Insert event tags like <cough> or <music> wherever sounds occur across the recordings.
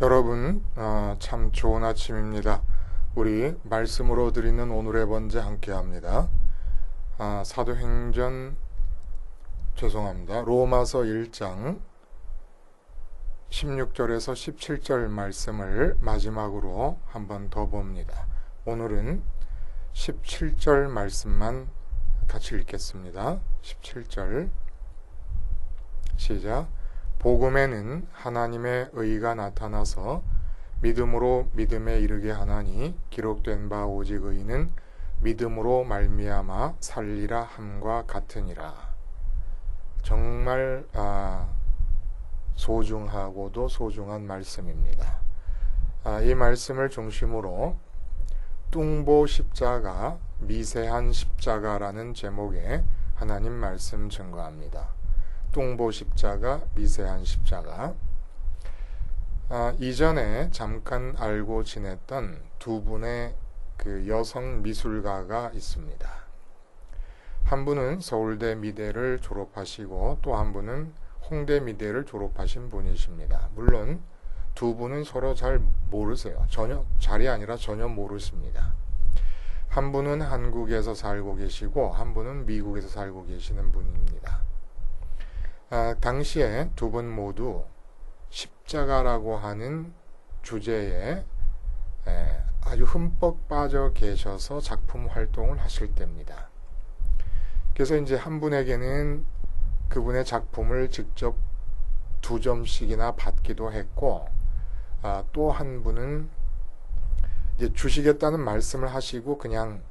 여러분, 어, 참 좋은 아침입니다. 우리 말씀으로 드리는 오늘의 번제 함께 합니다. 아, 사도행전, 죄송합니다. 로마서 1장 16절에서 17절 말씀을 마지막으로 한 번 더 봅니다. 오늘은 17절 말씀만 같이 읽겠습니다. 17절 시작 복음에는 하나님의 의가 나타나서 믿음으로 믿음에 이르게 하나니 기록된 바 오직 의는 믿음으로 말미암아 살리라 함과 같으니라. 정말 아, 소중하고도 소중한 말씀입니다. 아, 이 말씀을 중심으로 뚱보 십자가, 미세한 십자가라는 제목의 하나님 말씀 증거합니다. 뚱보 십자가, 미세한 십자가. 아, 이전에 잠깐 알고 지냈던 두 분의 그 여성 미술가가 있습니다. 한 분은 서울대 미대를 졸업하시고 또 한 분은 홍대 미대를 졸업하신 분이십니다. 물론 두 분은 서로 잘 모르세요. 전혀 잘이 아니라 전혀 모르십니다. 한 분은 한국에서 살고 계시고 한 분은 미국에서 살고 계시는 분입니다. 아, 당시에 두 분 모두 십자가라고 하는 주제에 에, 아주 흠뻑 빠져 계셔서 작품 활동을 하실 때입니다. 그래서 이제 한 분에게는 그분의 작품을 직접 두 점씩이나 받기도 했고, 아, 또 한 분은 이제 주시겠다는 말씀을 하시고 그냥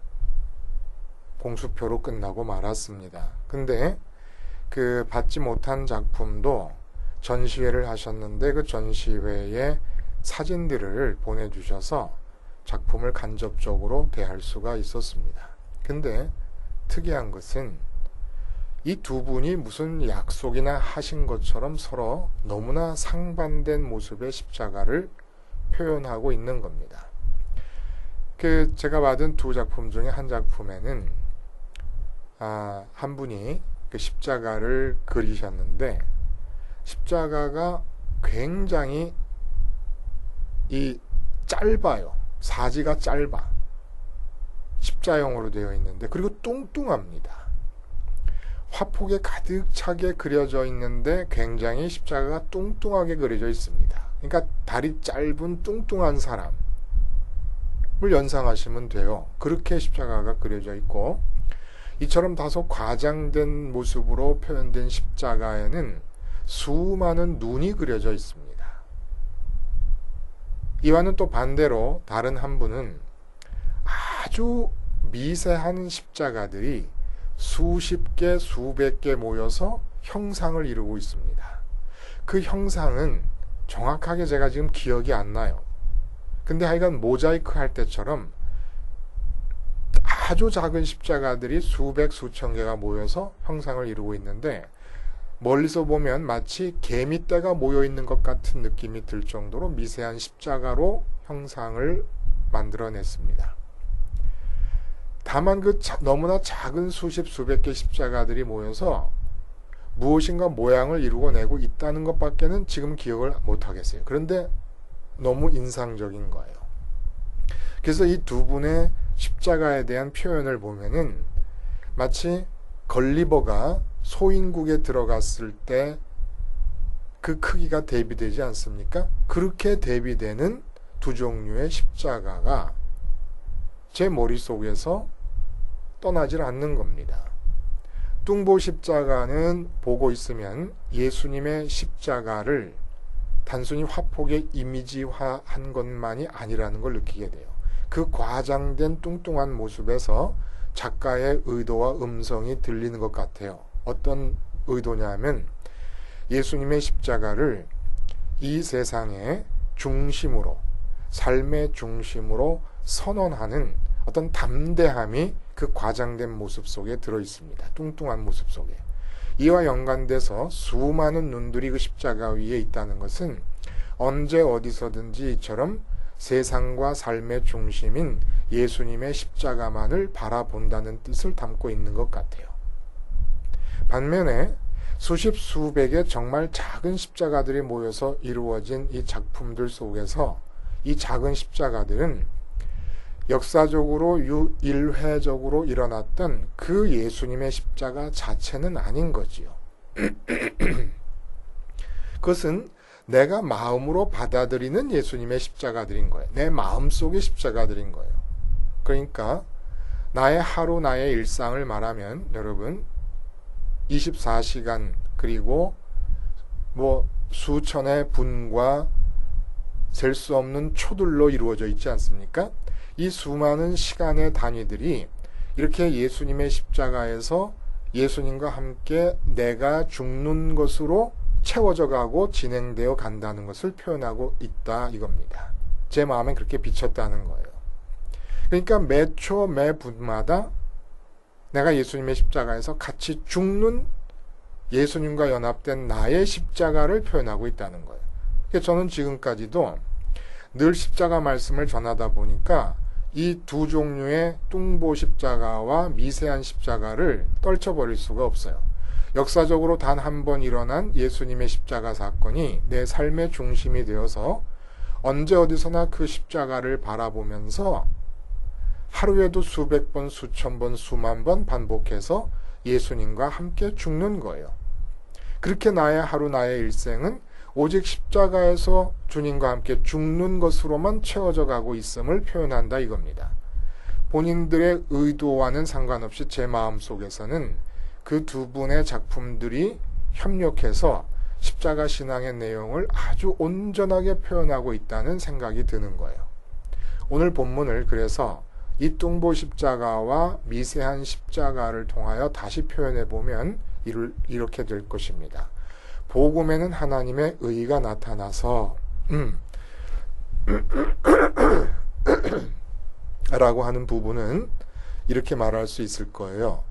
봉수표로 끝나고 말았습니다. 근데 그 받지 못한 작품도 전시회를 하셨는데 그 전시회에 사진들을 보내주셔서 작품을 간접적으로 대할 수가 있었습니다. 근데 특이한 것은 이 두 분이 무슨 약속이나 하신 것처럼 서로 너무나 상반된 모습의 십자가를 표현하고 있는 겁니다. 그 제가 받은 두 작품 중에 한 작품에는 아, 한 분이 그 십자가를 그리셨는데 십자가가 굉장히 이 짧아요. 사지가 짧아. 십자형으로 되어 있는데 그리고 뚱뚱합니다. 화폭에 가득 차게 그려져 있는데 굉장히 십자가가 뚱뚱하게 그려져 있습니다. 그러니까 다리 짧은 뚱뚱한 사람을 연상하시면 돼요. 그렇게 십자가가 그려져 있고 이처럼 다소 과장된 모습으로 표현된 십자가에는 수많은 눈이 그려져 있습니다. 이와는 또 반대로 다른 한 분은 아주 미세한 십자가들이 수십 개, 수백 개 모여서 형상을 이루고 있습니다. 그 형상은 정확하게 제가 지금 기억이 안 나요. 근데 하여간 모자이크 할 때처럼 아주 작은 십자가들이 수백, 수천 개가 모여서 형상을 이루고 있는데 멀리서 보면 마치 개미떼가 모여 있는 것 같은 느낌이 들 정도로 미세한 십자가로 형상을 만들어냈습니다. 다만 그 자, 너무나 작은 수십 수백 개 십자가들이 모여서 무엇인가 모양을 이루고 내고 있다는 것밖에는 지금 기억을 못 하겠어요. 그런데 너무 인상적인 거예요. 그래서 이 두 분의 십자가에 대한 표현을 보면은 마치 걸리버가 소인국에 들어갔을 때 그 크기가 대비되지 않습니까? 그렇게 대비되는 두 종류의 십자가가 제 머릿속에서 떠나질 않는 겁니다. 뚱보 십자가는 보고 있으면 예수님의 십자가를 단순히 화폭에 이미지화한 것만이 아니라는 걸 느끼게 돼요. 그 과장된 뚱뚱한 모습에서 작가의 의도와 음성이 들리는 것 같아요. 어떤 의도냐면 예수님의 십자가를 이 세상의 중심으로, 삶의 중심으로 선언하는 어떤 담대함이 그 과장된 모습 속에 들어 있습니다. 뚱뚱한 모습 속에. 이와 연관돼서 수많은 눈들이 그 십자가 위에 있다는 것은 언제 어디서든지 이처럼 세상과 삶의 중심인 예수님의 십자가만을 바라본다는 뜻을 담고 있는 것 같아요. 반면에 수십 수백의 정말 작은 십자가들이 모여서 이루어진 이 작품들 속에서 이 작은 십자가들은 역사적으로 유일회적으로 일어났던 그 예수님의 십자가 자체는 아닌 거지요. <clears throat> 그것은 내가 마음으로 받아들이는 예수님의 십자가들인 거예요. 내 마음 속의 십자가들인 거예요. 그러니까 나의 하루 나의 일상을 말하면 여러분 24시간 그리고 뭐 수천의 분과 셀 수 없는 초들로 이루어져 있지 않습니까? 이 수많은 시간의 단위들이 이렇게 예수님의 십자가에서 예수님과 함께 내가 죽는 것으로 채워져 가고 진행되어 간다는 것을 표현하고 있다 이겁니다. 제 마음엔 그렇게 비쳤다는 거예요. 그러니까 매 초, 매 분마다 내가 예수님의 십자가에서 같이 죽는 예수님과 연합된 나의 십자가를 표현하고 있다는 거예요. 저는 지금까지도 늘 십자가 말씀을 전하다 보니까 이 두 종류의 뚱보 십자가와 미세한 십자가를 떨쳐버릴 수가 없어요. 역사적으로 단 한 번 일어난 예수님의 십자가 사건이 내 삶의 중심이 되어서 언제 어디서나 그 십자가를 바라보면서 하루에도 수백 번, 수천 번, 수만 번 반복해서 예수님과 함께 죽는 거예요. 그렇게 나의 하루, 나의 일생은 오직 십자가에서 주님과 함께 죽는 것으로만 채워져 가고 있음을 표현한다 이겁니다. 본인들의 의도와는 상관없이 제 마음 속에서는 그 두 분의 작품들이 협력해서 십자가 신앙의 내용을 아주 온전하게 표현하고 있다는 생각이 드는 거예요. 오늘 본문을 그래서 이 뚱보 십자가와 미세한 십자가를 통하여 다시 표현해 보면 이렇게 될 것입니다. 복음에는 하나님의 의가 나타나서 음, <clears throat> 라고 하는 부분은 이렇게 말할 수 있을 거예요.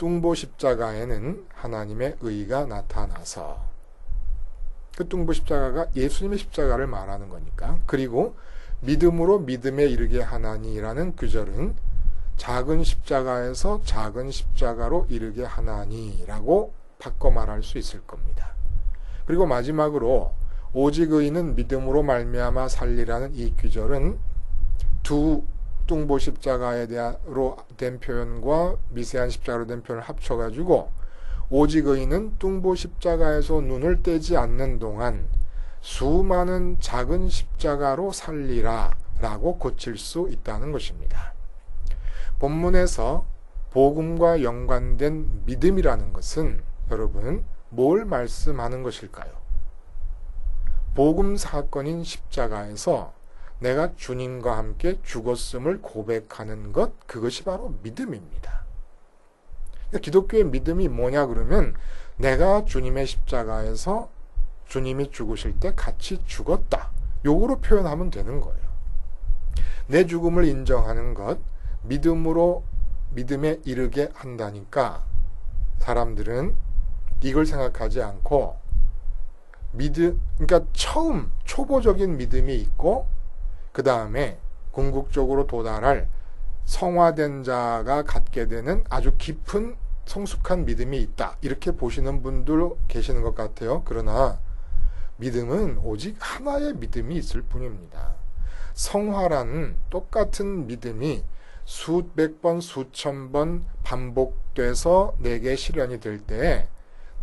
뚱보 십자가에는 하나님의 의가 나타나서 그 뚱보 십자가가 예수님의 십자가를 말하는 거니까 그리고 믿음으로 믿음에 이르게 하나니라는 구절은 작은 십자가에서 작은 십자가로 이르게 하나니라고 바꿔 말할 수 있을 겁니다. 그리고 마지막으로 오직 의인은 믿음으로 말미암아 살리라는 이 규절은 두 뚱보 십자가에 대로 된 표현과 미세한 십자가로 된 표현을 합쳐가지고 오직 의인은 뚱보 십자가에서 눈을 떼지 않는 동안 수많은 작은 십자가로 살리라 라고 고칠 수 있다는 것입니다. 본문에서 복음과 연관된 믿음이라는 것은 여러분 뭘 말씀하는 것일까요? 복음 사건인 십자가에서 내가 주님과 함께 죽었음을 고백하는 것, 그것이 바로 믿음입니다. 기독교의 믿음이 뭐냐 그러면 내가 주님의 십자가에서 주님이 죽으실 때 같이 죽었다. 요거로 표현하면 되는 거예요. 내 죽음을 인정하는 것, 믿음으로 믿음에 이르게 한다니까 사람들은 이걸 생각하지 않고 믿음, 그러니까 처음 초보적인 믿음이 있고 그 다음에 궁극적으로 도달할 성화된 자가 갖게 되는 아주 깊은 성숙한 믿음이 있다. 이렇게 보시는 분들 계시는 것 같아요. 그러나 믿음은 오직 하나의 믿음이 있을 뿐입니다. 성화라는 똑같은 믿음이 수백 번, 수천 번 반복돼서 내게 실현이 될때내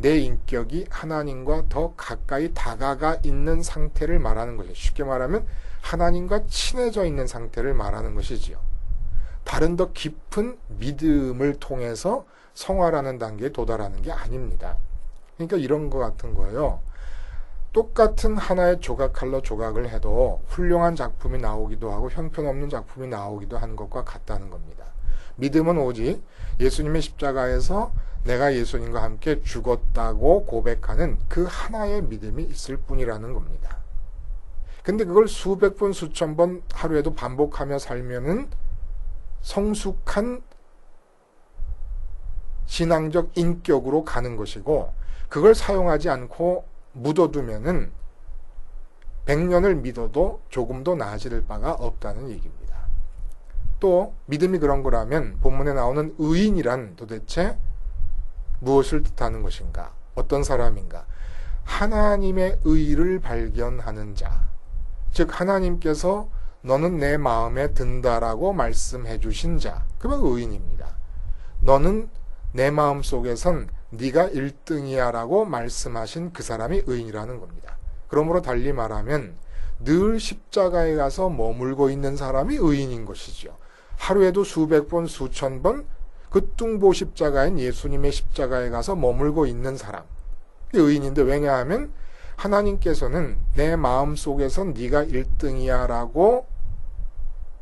인격이 하나님과 더 가까이 다가가 있는 상태를 말하는 것이죠. 쉽게 말하면 하나님과 친해져 있는 상태를 말하는 것이지요. 다른 더 깊은 믿음을 통해서 성화라는 단계에 도달하는 게 아닙니다. 그러니까 이런 것 같은 거예요. 똑같은 하나의 조각 칼로 조각을 해도 훌륭한 작품이 나오기도 하고 형편없는 작품이 나오기도 하는 것과 같다는 겁니다. 믿음은 오직 예수님의 십자가에서 내가 예수님과 함께 죽었다고 고백하는 그 하나의 믿음이 있을 뿐이라는 겁니다. 근데 그걸 수백 번, 수천 번 하루에도 반복하며 살면은 성숙한 신앙적 인격으로 가는 것이고 그걸 사용하지 않고 묻어두면은 100년을 믿어도 조금도 나아질 바가 없다는 얘기입니다. 또 믿음이 그런 거라면 본문에 나오는 의인이란 도대체 무엇을 뜻하는 것인가? 어떤 사람인가? 하나님의 의를 발견하는 자. 즉 하나님께서 너는 내 마음에 든다라고 말씀해 주신 자. 그건 의인입니다. 너는 내 마음 속에선 네가 1등이야라고 말씀하신 그 사람이 의인이라는 겁니다. 그러므로 달리 말하면 늘 십자가에 가서 머물고 있는 사람이 의인인 것이죠. 하루에도 수백 번, 수천 번 그 뚱보 십자가인 예수님의 십자가에 가서 머물고 있는 사람. 의인인데 왜냐하면 하나님께서는 내 마음 속에선 네가 1등이야라고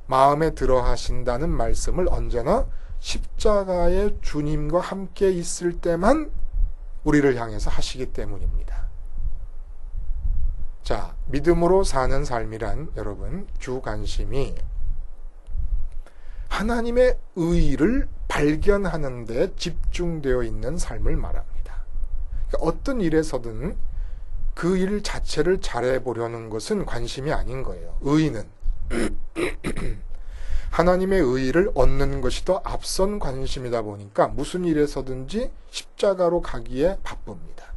마음에 들어 하신다는 말씀을 언제나 십자가의 주님과 함께 있을 때만 우리를 향해서 하시기 때문입니다. 자, 믿음으로 사는 삶이란 여러분 주 관심이 하나님의 의를 발견하는 데 집중되어 있는 삶을 말합니다. 그러니까 어떤 일에서든 그 일 자체를 잘해보려는 것은 관심이 아닌 거예요. 의는 <clears throat> 하나님의 의를 얻는 것이 더 앞선 관심이다 보니까 무슨 일에서든지 십자가로 가기에 바쁩니다.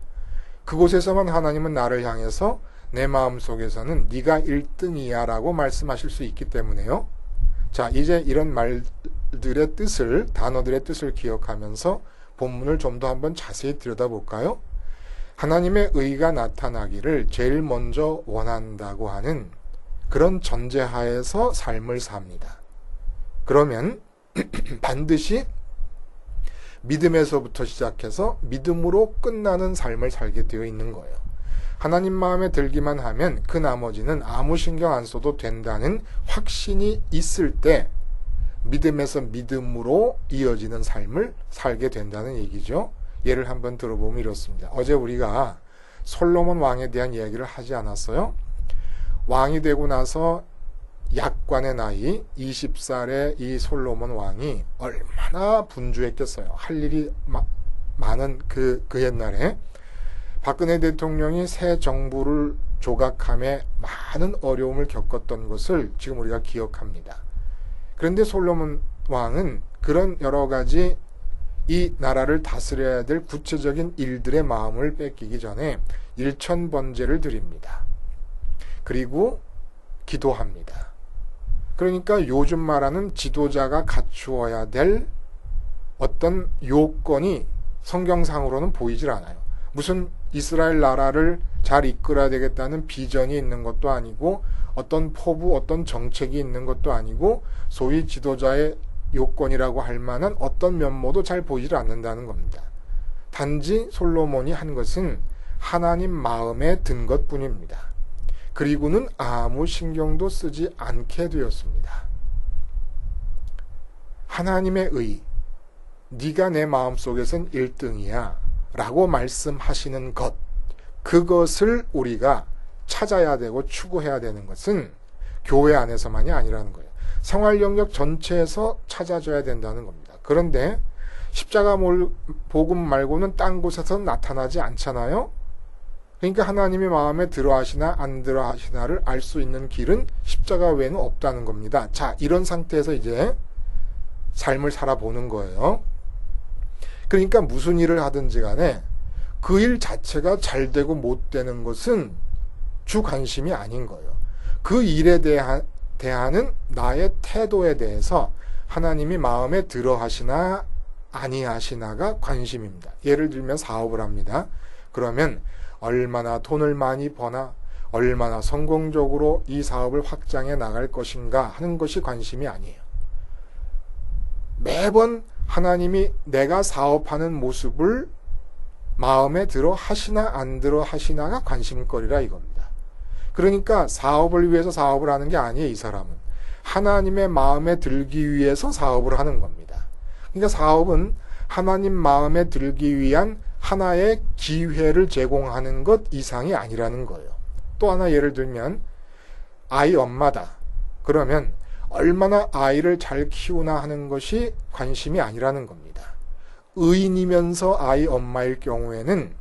그곳에서만 하나님은 나를 향해서 내 마음 속에서는 네가 1등이야라고 말씀하실 수 있기 때문에요. 자, 이제 이런 말들의 뜻을, 단어들의 뜻을 기억하면서 본문을 좀 더 한번 자세히 들여다볼까요? 하나님의 의가 나타나기를 제일 먼저 원한다고 하는 그런 전제하에서 삶을 삽니다. 그러면 <clears throat> 반드시 믿음에서부터 시작해서 믿음으로 끝나는 삶을 살게 되어 있는 거예요. 하나님 마음에 들기만 하면 그 나머지는 아무 신경 안 써도 된다는 확신이 있을 때 믿음에서 믿음으로 이어지는 삶을 살게 된다는 얘기죠. 예를 한번 들어보면 이렇습니다. 어제 우리가 솔로몬 왕에 대한 이야기를 하지 않았어요? 왕이 되고 나서 약관의 나이 20살의 이 솔로몬 왕이 얼마나 분주했겠어요. 할 일이 마, 많은 그, 그 옛날에 박근혜 대통령이 새 정부를 조각함에 많은 어려움을 겪었던 것을 지금 우리가 기억합니다. 그런데 솔로몬 왕은 그런 여러 가지 이 나라를 다스려야 될 구체적인 일들의 마음을 뺏기기 전에 일천 번제를 드립니다. 그리고 기도합니다. 그러니까 요즘 말하는 지도자가 갖추어야 될 어떤 요건이 성경상으로는 보이질 않아요. 무슨 이스라엘 나라를 잘 이끌어야 되겠다는 비전이 있는 것도 아니고 어떤 포부, 어떤 정책이 있는 것도 아니고 소위 지도자의 요건이라고 할 만한 어떤 면모도 잘 보이질 않는다는 겁니다. 단지 솔로몬이 한 것은 하나님 마음에 든 것 뿐입니다. 그리고는 아무 신경도 쓰지 않게 되었습니다. 하나님의 의, 네가 내 마음속에선 1등이야 라고 말씀하시는 것, 그것을 우리가 찾아야 되고 추구해야 되는 것은 교회 안에서만이 아니라는 거예요. 생활 영역 전체에서 찾아줘야 된다는 겁니다. 그런데 십자가 복음 말고는 딴 곳에서 나타나지 않잖아요. 그러니까 하나님이 마음에 들어 하시나 안 들어 하시나를 알 수 있는 길은 십자가 외에는 없다는 겁니다. 자, 이런 상태에서 이제 삶을 살아보는 거예요. 그러니까 무슨 일을 하든지 간에 그 일 자체가 잘 되고 못 되는 것은 주 관심이 아닌 거예요. 그 일에 대한, 대하는 나의 태도에 대해서 하나님이 마음에 들어 하시나 아니하시나가 관심입니다. 예를 들면 사업을 합니다. 그러면 얼마나 돈을 많이 버나 얼마나 성공적으로 이 사업을 확장해 나갈 것인가 하는 것이 관심이 아니에요. 매번 하나님이 내가 사업하는 모습을 마음에 들어 하시나 안 들어 하시나가 관심거리라 이겁니다. 그러니까 사업을 위해서 사업을 하는 게 아니에요, 이 사람은. 하나님의 마음에 들기 위해서 사업을 하는 겁니다. 그러니까 사업은 하나님 마음에 들기 위한 하나의 기회를 제공하는 것 이상이 아니라는 거예요. 또 하나 예를 들면 아이 엄마다. 그러면 얼마나 아이를 잘 키우나 하는 것이 관심이 아니라는 겁니다. 의인이면서 아이 엄마일 경우에는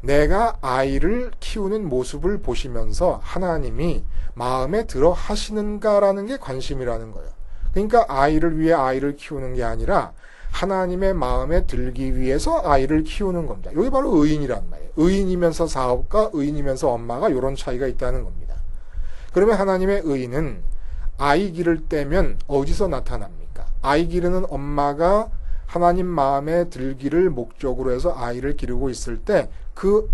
내가 아이를 키우는 모습을 보시면서 하나님이 마음에 들어 하시는가라는 게 관심이라는 거예요. 그러니까 아이를 위해 아이를 키우는 게 아니라 하나님의 마음에 들기 위해서 아이를 키우는 겁니다. 이게 바로 의인이란 말이에요. 의인이면서 사업가, 의인이면서 엄마가 이런 차이가 있다는 겁니다. 그러면 하나님의 의인은 아이 기를 때면 어디서 나타납니까? 아이 기르는 엄마가 하나님 마음에 들기를 목적으로 해서 아이를 기르고 있을 때 그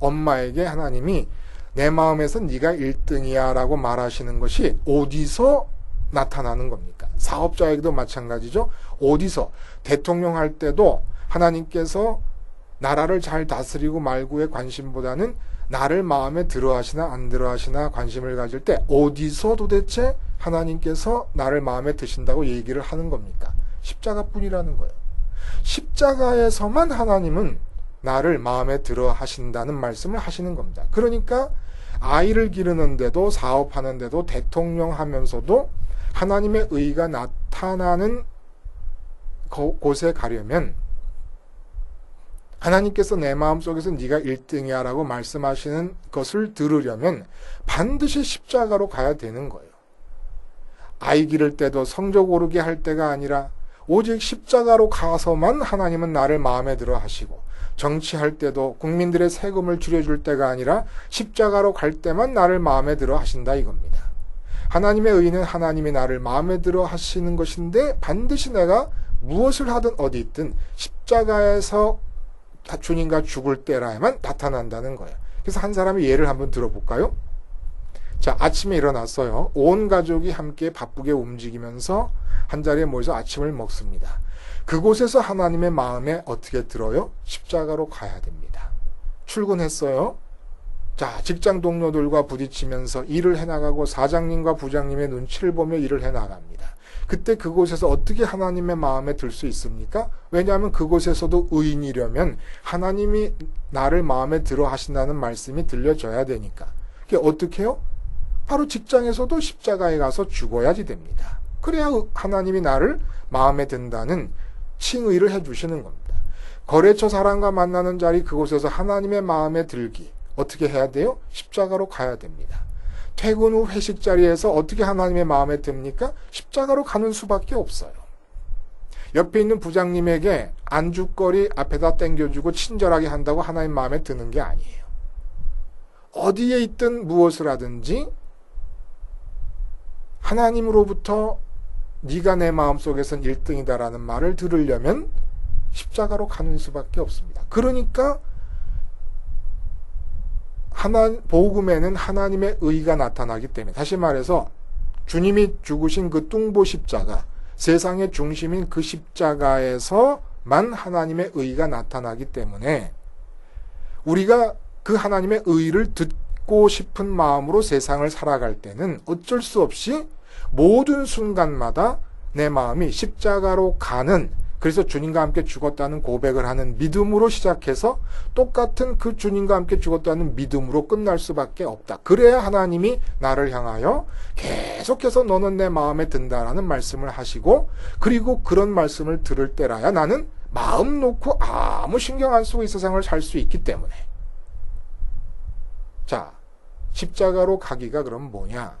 엄마에게 하나님이 내 마음에서 네가 1등이야 라고 말하시는 것이 어디서 나타나는 겁니까? 사업자에게도 마찬가지죠. 어디서 대통령 할 때도 하나님께서 나라를 잘 다스리고 말고의 관심보다는 나를 마음에 들어 하시나 안 들어 하시나 관심을 가질 때 어디서 도대체 하나님께서 나를 마음에 드신다고 얘기를 하는 겁니까? 십자가뿐이라는 거예요. 십자가에서만 하나님은 나를 마음에 들어 하신다는 말씀을 하시는 겁니다. 그러니까 아이를 기르는데도 사업하는데도 대통령 하면서도 하나님의 의가 나타나는 곳에 가려면 하나님께서 내 마음속에서 네가 1등이야 라고 말씀하시는 것을 들으려면 반드시 십자가로 가야 되는 거예요. 아이 기를 때도 성적 오르게 할 때가 아니라 오직 십자가로 가서만 하나님은 나를 마음에 들어 하시고 정치할 때도 국민들의 세금을 줄여줄 때가 아니라 십자가로 갈 때만 나를 마음에 들어 하신다 이겁니다. 하나님의 의는 하나님이 나를 마음에 들어 하시는 것인데 반드시 내가 무엇을 하든 어디 있든 십자가에서 주님과 죽을 때라야만 나타난다는 거예요. 그래서 한 사람의 예를 한번 들어볼까요? 자, 아침에 일어났어요. 온 가족이 함께 바쁘게 움직이면서 한 자리에 모여서 아침을 먹습니다. 그곳에서 하나님의 마음에 어떻게 들어요? 십자가로 가야 됩니다. 출근했어요. 자, 직장 동료들과 부딪히면서 일을 해나가고 사장님과 부장님의 눈치를 보며 일을 해나갑니다. 그때 그곳에서 어떻게 하나님의 마음에 들 수 있습니까? 왜냐하면 그곳에서도 의인이려면 하나님이 나를 마음에 들어 하신다는 말씀이 들려져야 되니까. 그게 어떻게 해요? 바로 직장에서도 십자가에 가서 죽어야지 됩니다. 그래야 하나님이 나를 마음에 든다는 칭의를 해주시는 겁니다. 거래처 사람과 만나는 자리 그곳에서 하나님의 마음에 들기 어떻게 해야 돼요? 십자가로 가야 됩니다. 퇴근 후 회식 자리에서 어떻게 하나님의 마음에 듭니까? 십자가로 가는 수밖에 없어요. 옆에 있는 부장님에게 안주거리 앞에다 땡겨주고 친절하게 한다고 하나님 마음에 드는 게 아니에요. 어디에 있든 무엇을 하든지 하나님으로부터 네가 내 마음속에선 1등이다라는 말을 들으려면 십자가로 가는 수밖에 없습니다. 그러니까 하나 복음에는 하나님의 의가 나타나기 때문에 다시 말해서 주님이 죽으신 그 뚱보 십자가 세상의 중심인 그 십자가에서만 하나님의 의가 나타나기 때문에 우리가 그 하나님의 의를 듣고 싶은 마음으로 세상을 살아갈 때는 어쩔 수 없이 모든 순간마다 내 마음이 십자가로 가는 그래서 주님과 함께 죽었다는 고백을 하는 믿음으로 시작해서 똑같은 그 주님과 함께 죽었다는 믿음으로 끝날 수밖에 없다. 그래야 하나님이 나를 향하여 계속해서 너는 내 마음에 든다라는 말씀을 하시고 그리고 그런 말씀을 들을 때라야 나는 마음 놓고 아무 신경 안 쓰고 이 세상을 살 수 있기 때문에. 자, 십자가로 가기가 그럼 뭐냐?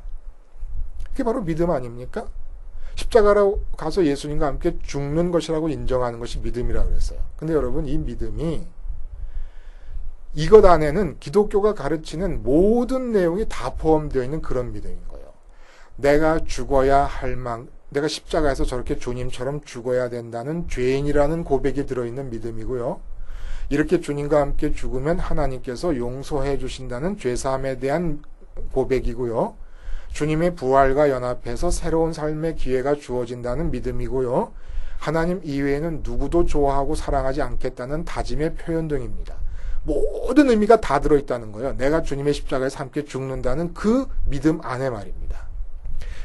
그게 바로 믿음 아닙니까? 십자가로 가서 예수님과 함께 죽는 것이라고 인정하는 것이 믿음이라고 그랬어요. 근데 여러분 이 믿음이 이것 안에는 기독교가 가르치는 모든 내용이 다 포함되어 있는 그런 믿음인 거예요. 내가 죽어야 할 만, 내가 십자가에서 저렇게 주님처럼 죽어야 된다는 죄인이라는 고백이 들어있는 믿음이고요. 이렇게 주님과 함께 죽으면 하나님께서 용서해 주신다는 죄사함에 대한 고백이고요. 주님의 부활과 연합해서 새로운 삶의 기회가 주어진다는 믿음이고요. 하나님 이외에는 누구도 좋아하고 사랑하지 않겠다는 다짐의 표현 등입니다. 모든 의미가 다 들어있다는 거예요. 내가 주님의 십자가에서 함께 죽는다는 그 믿음 안에 말입니다.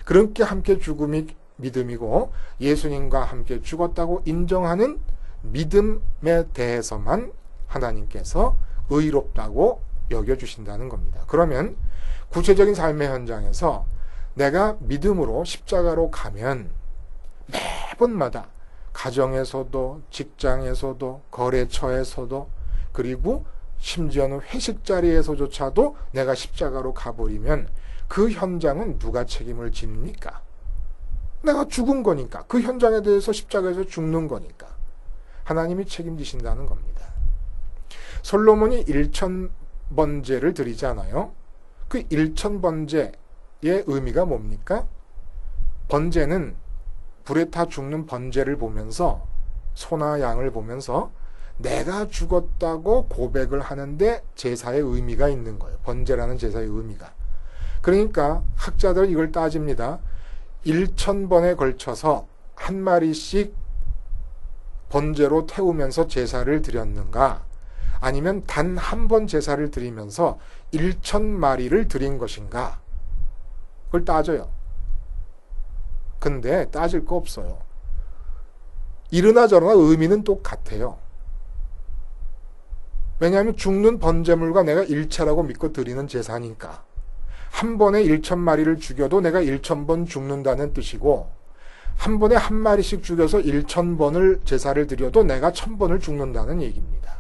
그렇게 함께 죽음이 믿음이고 예수님과 함께 죽었다고 인정하는 믿음에 대해서만 하나님께서 의롭다고 여겨주신다는 겁니다. 그러면 구체적인 삶의 현장에서 내가 믿음으로 십자가로 가면 매번마다 가정에서도 직장에서도 거래처에서도 그리고 심지어는 회식 자리에서조차도 내가 십자가로 가버리면 그 현장은 누가 책임을 집니까? 내가 죽은 거니까. 그 현장에 대해서 십자가에서 죽는 거니까. 하나님이 책임지신다는 겁니다. 솔로몬이 1천 번제를 드리잖아요. 그 1천 번제의 의미가 뭡니까? 번제는 불에 타 죽는 번제를 보면서 소나 양을 보면서 내가 죽었다고 고백을 하는데 제사의 의미가 있는 거예요. 번제라는 제사의 의미가. 그러니까 학자들 이걸 따집니다. 1천번에 걸쳐서 한 마리씩 번제로 태우면서 제사를 드렸는가? 아니면 단 한 번 제사를 드리면서 1천 마리를 드린 것인가? 그걸 따져요. 근데 따질 거 없어요. 이러나 저러나 의미는 똑같아요. 왜냐하면 죽는 번제물과 내가 일체라고 믿고 드리는 제사니까. 한 번에 1천 마리를 죽여도 내가 1천 번 죽는다는 뜻이고, 한 번에 한 마리씩 죽여서 1천 번을 제사를 드려도 내가 천 번을 죽는다는 얘기입니다.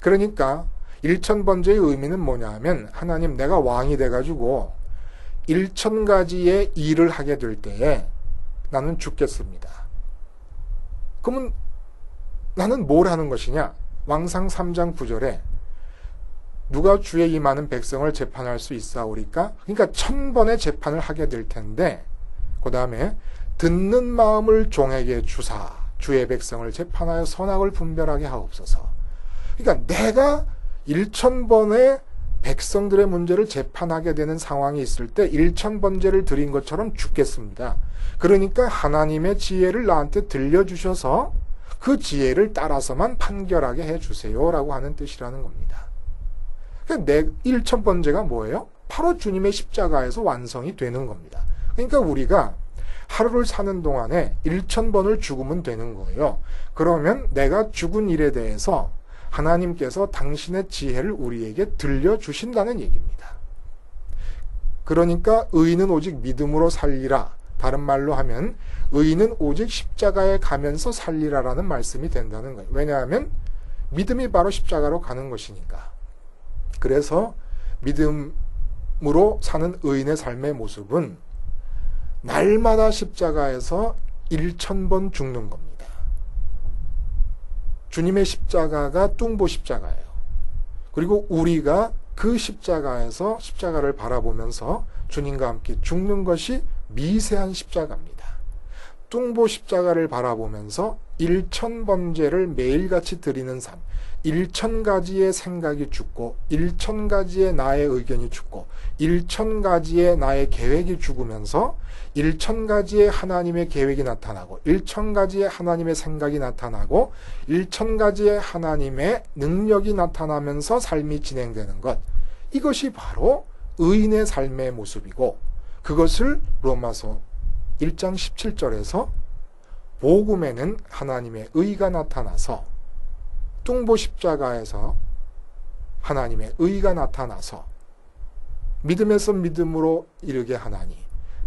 그러니까 1천 번제의 의미는 뭐냐 하면 하나님 내가 왕이 돼가지고 1천 가지의 일을 하게 될 때에 나는 죽겠습니다. 그러면 나는 뭘 하는 것이냐? 왕상 3장 9절에 누가 주의 이 많은 백성을 재판할 수 있사오리까? 그러니까 천 번의 재판을 하게 될 텐데 그 다음에 듣는 마음을 종에게 주사 주의 백성을 재판하여 선악을 분별하게 하옵소서. 그러니까 내가 1천 번의 백성들의 문제를 재판하게 되는 상황이 있을 때 1천 번제를 드린 것처럼 죽겠습니다. 그러니까 하나님의 지혜를 나한테 들려주셔서 그 지혜를 따라서만 판결하게 해주세요라고 하는 뜻이라는 겁니다. 그러니까 내 1천 번제가 뭐예요? 바로 주님의 십자가에서 완성이 되는 겁니다. 그러니까 우리가 하루를 사는 동안에 1천 번을 죽으면 되는 거예요. 그러면 내가 죽은 일에 대해서 하나님께서 당신의 지혜를 우리에게 들려주신다는 얘기입니다. 그러니까 의인은 오직 믿음으로 살리라. 다른 말로 하면 의인은 오직 십자가에 가면서 살리라라는 말씀이 된다는 거예요. 왜냐하면 믿음이 바로 십자가로 가는 것이니까. 그래서 믿음으로 사는 의인의 삶의 모습은 날마다 십자가에서 1천번 죽는 겁니다. 주님의 십자가가 뚱보 십자가예요. 그리고 우리가 그 십자가에서 십자가를 바라보면서 주님과 함께 죽는 것이 미세한 십자가입니다. 뚱보 십자가를 바라보면서 일천 번제를 매일같이 드리는 삶, 일천 가지의 생각이 죽고, 일천 가지의 나의 의견이 죽고, 일천 가지의 나의 계획이 죽으면서 일천 가지의 하나님의 계획이 나타나고, 일천 가지의 하나님의 생각이 나타나고, 일천 가지의 하나님의 능력이 나타나면서 삶이 진행되는 것. 이것이 바로 의인의 삶의 모습이고, 그것을 로마서 1장 17절에서 복음에는 하나님의 의가 나타나서 뚱보 십자가에서 하나님의 의가 나타나서 믿음에서 믿음으로 이르게 하나니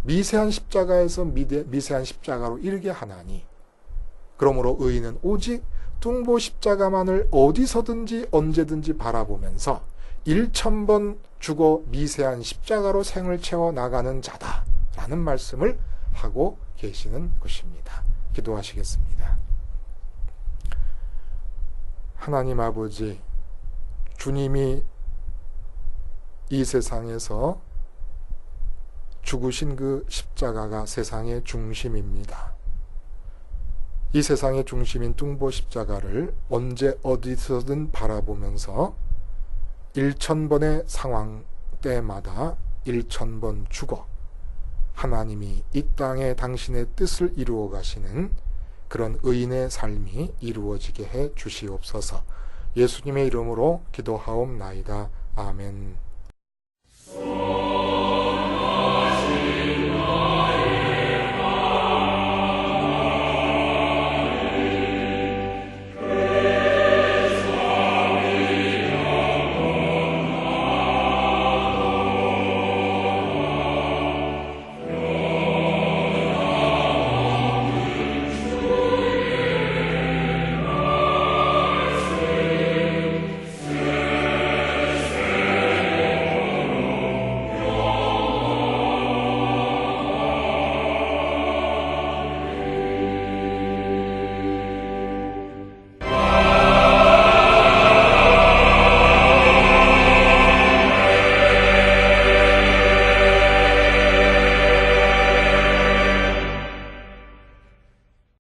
미세한 십자가에서 미세한 십자가로 이르게 하나니 그러므로 의인은 오직 뚱보 십자가만을 어디서든지 언제든지 바라보면서 1천번 죽어 미세한 십자가로 생을 채워 나가는 자다라는 말씀을 하고 계시는 것입니다. 기도하시겠습니다. 하나님 아버지, 주님이 이 세상에서 죽으신 그 십자가가 세상의 중심입니다. 이 세상의 중심인 뚱보 십자가를 언제 어디서든 바라보면서 1천번의 상황 때마다 1천번 죽어 하나님이 이 땅에 당신의 뜻을 이루어 가시는 그런 의인의 삶이 이루어지게 해 주시옵소서. 예수님의 이름으로 기도하옵나이다. 아멘.